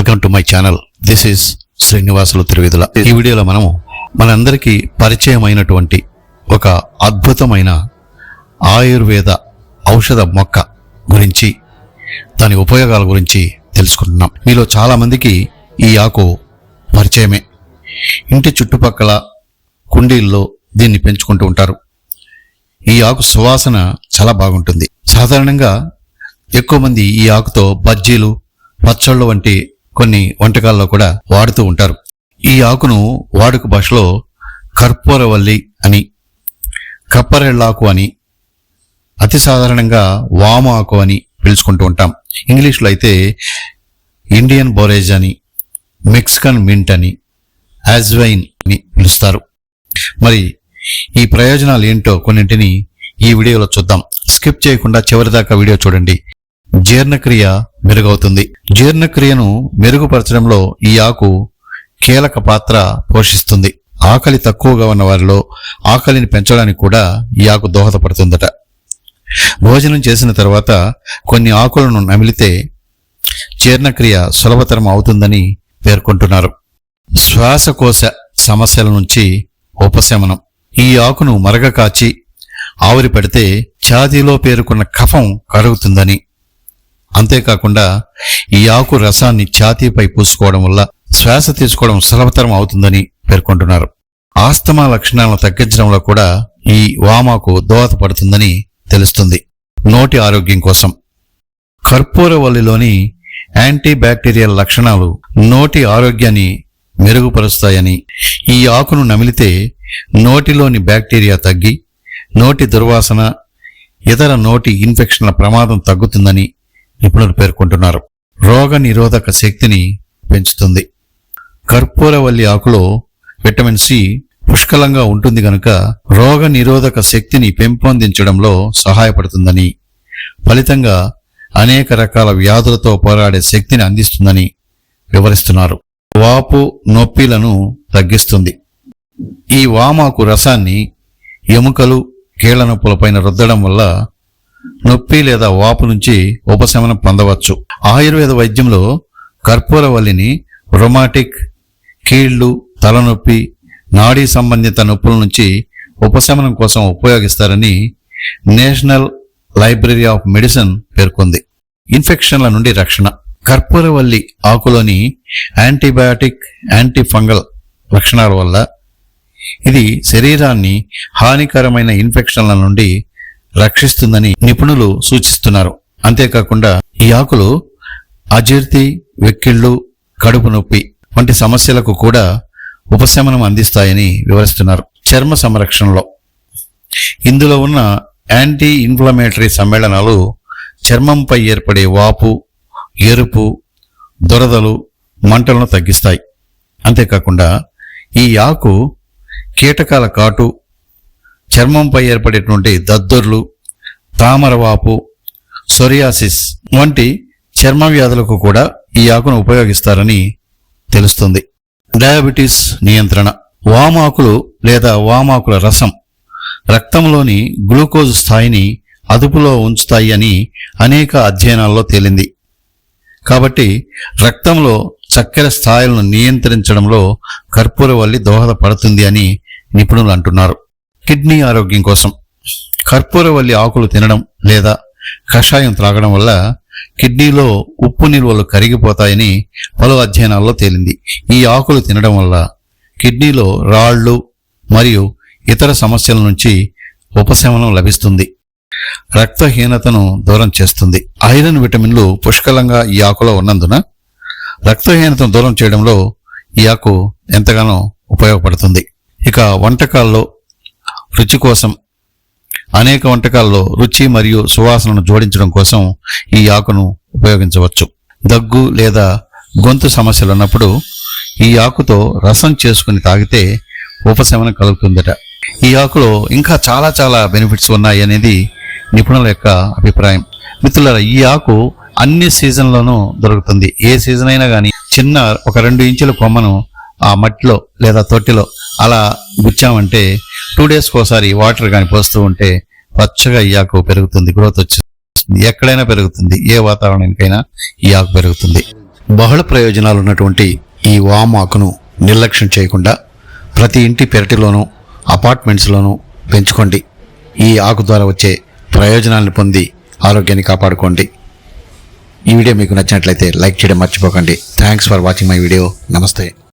Welcome to my channel this is Srinivasulu త్రివిధుల ఈ వీడియోలో మనము మనందరికీ పరిచయం అయినటువంటి ఒక అద్భుతమైన ఆయుర్వేద ఔషధ మొక్క గురించి దాని ఉపయోగాల గురించి తెలుసుకుంటున్నాం. మీలో చాలా మందికి ఈ ఆకు పరిచయమే. ఇంటి చుట్టుపక్కల కుండీల్లో దీన్ని పెంచుకుంటూ ఉంటారు. ఈ ఆకు సువాసన చాలా బాగుంటుంది. సాధారణంగా ఎక్కువ మంది ఈ ఆకుతో బజ్జీలు పచ్చళ్ళు వంటి కొన్ని వంటకాల్లో కూడా వాడుతూ ఉంటారు. ఈ ఆకును వాడుక భాషలో కర్పూరవల్లి అని కప్పరెళ్ళాకు అని అతి సాధారణంగా వామ ఆకు అని పిలుచుకుంటూ ఉంటాం. ఇంగ్లీష్లో అయితే ఇండియన్ బోరేజ్ అని మెక్సికన్ మింట్ అని యాజ్వైన్ అని పిలుస్తారు. మరి ఈ ప్రయోజనాలు ఏంటో కొన్నింటిని ఈ వీడియోలో చూద్దాం. స్కిప్ చేయకుండా చివరిదాకా వీడియో చూడండి. జీర్ణక్రియ మెరుగవుతుంది. జీర్ణక్రియను మెరుగుపరచడంలో ఈ ఆకు కీలక పాత్ర పోషిస్తుంది. ఆకలి తక్కువగా ఉన్న వారిలో ఆకలిని పెంచడానికి కూడా ఈ ఆకు దోహదపడుతుందట. భోజనం చేసిన తర్వాత కొన్ని ఆకులను నమిలితే జీర్ణక్రియ సులభతరం అవుతుందని పేర్కొంటున్నారు. శ్వాసకోశ సమస్యల నుంచి ఉపశమనం. ఈ ఆకును మరగ కాచి ఆవిరి పెడితే ఛాతీలో పేరుకున్న కఫం కరుగుతుందని అంతేకాకుండా ఈ ఆకు రసాన్ని ఛాతీపై పూసుకోవడం వల్ల శ్వాస తీసుకోవడం సులభతరం అవుతుందని పేర్కొంటున్నారు. ఆస్తమా లక్షణాలను తగ్గించడంలో కూడా ఈ వామాకు దోహదపడుతుందని తెలుస్తుంది. నోటి ఆరోగ్యం కోసం. కర్పూరవల్లిలోని యాంటీబ్యాక్టీరియల్ లక్షణాలు నోటి ఆరోగ్యాన్ని మెరుగుపరుస్తాయని ఈ ఆకును నమిలితే నోటిలోని బ్యాక్టీరియా తగ్గి నోటి దుర్వాసన ఇతర నోటి ఇన్ఫెక్షన్ల ప్రమాదం తగ్గుతుందని నిపుణులు పేర్కొంటున్నారు. రోగ నిరోధక శక్తిని పెంచుతుంది. కర్పూరవల్లి ఆకులో విటమిన్ సి పుష్కలంగా ఉంటుంది గనుక రోగ నిరోధక శక్తిని పెంపొందించడంలో సహాయపడుతుందని ఫలితంగా అనేక రకాల వ్యాధులతో పోరాడే శక్తిని అందిస్తుందని వివరిస్తున్నారు. వాపు నొప్పిలను తగ్గిస్తుంది. ఈ వామాకు రసాన్ని ఎముకలు కీళ్ళ నొప్పులపైన రుద్దడం వల్ల నొప్పి లేదా వాపు నుంచి ఉపశమనం పొందవచ్చు. ఆయుర్వేద వైద్యంలో కర్పూరవల్లిని రొమాటిక్ కీళ్ళు తలనొప్పి నాడీ సంబంధిత నొప్పుల నుంచి ఉపశమనం కోసం ఉపయోగిస్తారని నేషనల్ లైబ్రరీ ఆఫ్ మెడిసిన్ పేర్కొంది. ఇన్ఫెక్షన్ల నుండి రక్షణ. కర్పూరవల్లి ఆకులోని యాంటీబయాటిక్ యాంటీఫంగల్ లక్షణాల వల్ల ఇది శరీరాన్ని హానికరమైన ఇన్ఫెక్షన్ల నుండి రక్షిస్తుందని నిపుణులు సూచిస్తున్నారు. అంతేకాకుండా ఈ ఆకులు అజీర్తి వెక్కిళ్ళు కడుపు నొప్పి వంటి సమస్యలకు కూడా ఉపశమనం అందిస్తాయని వివరిస్తున్నారు చర్మ సంరక్షణలో. ఇందులో ఉన్న యాంటీ ఇన్ఫ్లమేటరీ సమ్మేళనాలు చర్మంపై ఏర్పడే వాపు ఎరుపు దురదలు మంటలను తగ్గిస్తాయి. అంతేకాకుండా ఈ ఆకు కీటకాల కాటు చర్మంపై ఏర్పడేటువంటి దద్దుర్లు తామరవాపు సొరియాసిస్ వంటి చర్మ వ్యాధులకు కూడా ఈ ఆకును ఉపయోగిస్తారని తెలుస్తుంది. డయాబెటీస్ నియంత్రణ. వామాకులు లేదా వామాకుల రసం రక్తంలోని గ్లూకోజ్ స్థాయిని అదుపులో ఉంచుతాయి అని అనేక అధ్యయనాల్లో తేలింది. కాబట్టి రక్తంలో చక్కెర స్థాయిలను నియంత్రించడంలో కర్పూరవల్లి దోహదపడుతుంది అని నిపుణులు అంటున్నారు. కిడ్నీ ఆరోగ్యం కోసం. కర్పూరవల్లి ఆకులు తినడం లేదా కషాయం త్రాగడం వల్ల కిడ్నీలో ఉప్పు నిల్వలు కరిగిపోతాయని పలు అధ్యయనాల్లో తేలింది. ఈ ఆకులు తినడం వల్ల కిడ్నీలో రాళ్ళు మరియు ఇతర సమస్యల నుంచి ఉపశమనం లభిస్తుంది. రక్తహీనతను దూరం చేస్తుంది. ఐరన్ విటమిన్లు పుష్కలంగా ఈ ఆకులో ఉన్నందున రక్తహీనతను దూరం చేయడంలో ఈ ఆకు ఎంతగానో ఉపయోగపడుతుంది. ఇక వంటకాల్లో రుచి కోసం అనేక వంటకాల్లో రుచి మరియు సువాసనను జోడించడం కోసం ఈ ఆకును ఉపయోగించవచ్చు. దగ్గు లేదా గొంతు సమస్యలు ఉన్నప్పుడు ఈ ఆకుతో రసం చేసుకుని తాగితే ఉపశమనం కలుగుతుందట. ఈ ఆకులో ఇంకా చాలా చాలా బెనిఫిట్స్ ఉన్నాయి అనేది నిపుణుల యొక్క అభిప్రాయం. మిత్రులారా ఈ ఆకు అన్ని సీజన్లోనూ దొరుకుతుంది. ఏ సీజన్ అయినా కానీ చిన్న ఒక రెండు ఇంచుల కొమ్మను ఆ మట్టిలో లేదా తొట్టిలో అలా గుచ్చామంటే టూ డేస్కి ఒకసారి వాటర్ కానీ పోస్తూ ఉంటే పచ్చగా ఈ ఆకు పెరుగుతుంది గ్రోత్ వచ్చింది ఎక్కడైనా పెరుగుతుంది ఏ వాతావరణానికైనా ఈ ఆకు పెరుగుతుంది. బహుళ ప్రయోజనాలు ఉన్నటువంటి ఈ వామ్ ఆకును నిర్లక్ష్యం చేయకుండా ప్రతి ఇంటి పెరటిలోనూ అపార్ట్మెంట్స్లోనూ పెంచుకోండి. ఈ ఆకు ద్వారా వచ్చే ప్రయోజనాలను పొంది ఆరోగ్యాన్ని కాపాడుకోండి. ఈ వీడియో మీకు నచ్చినట్లయితే లైక్ చేయడం మర్చిపోకండి. Thanks for watching my video నమస్తే.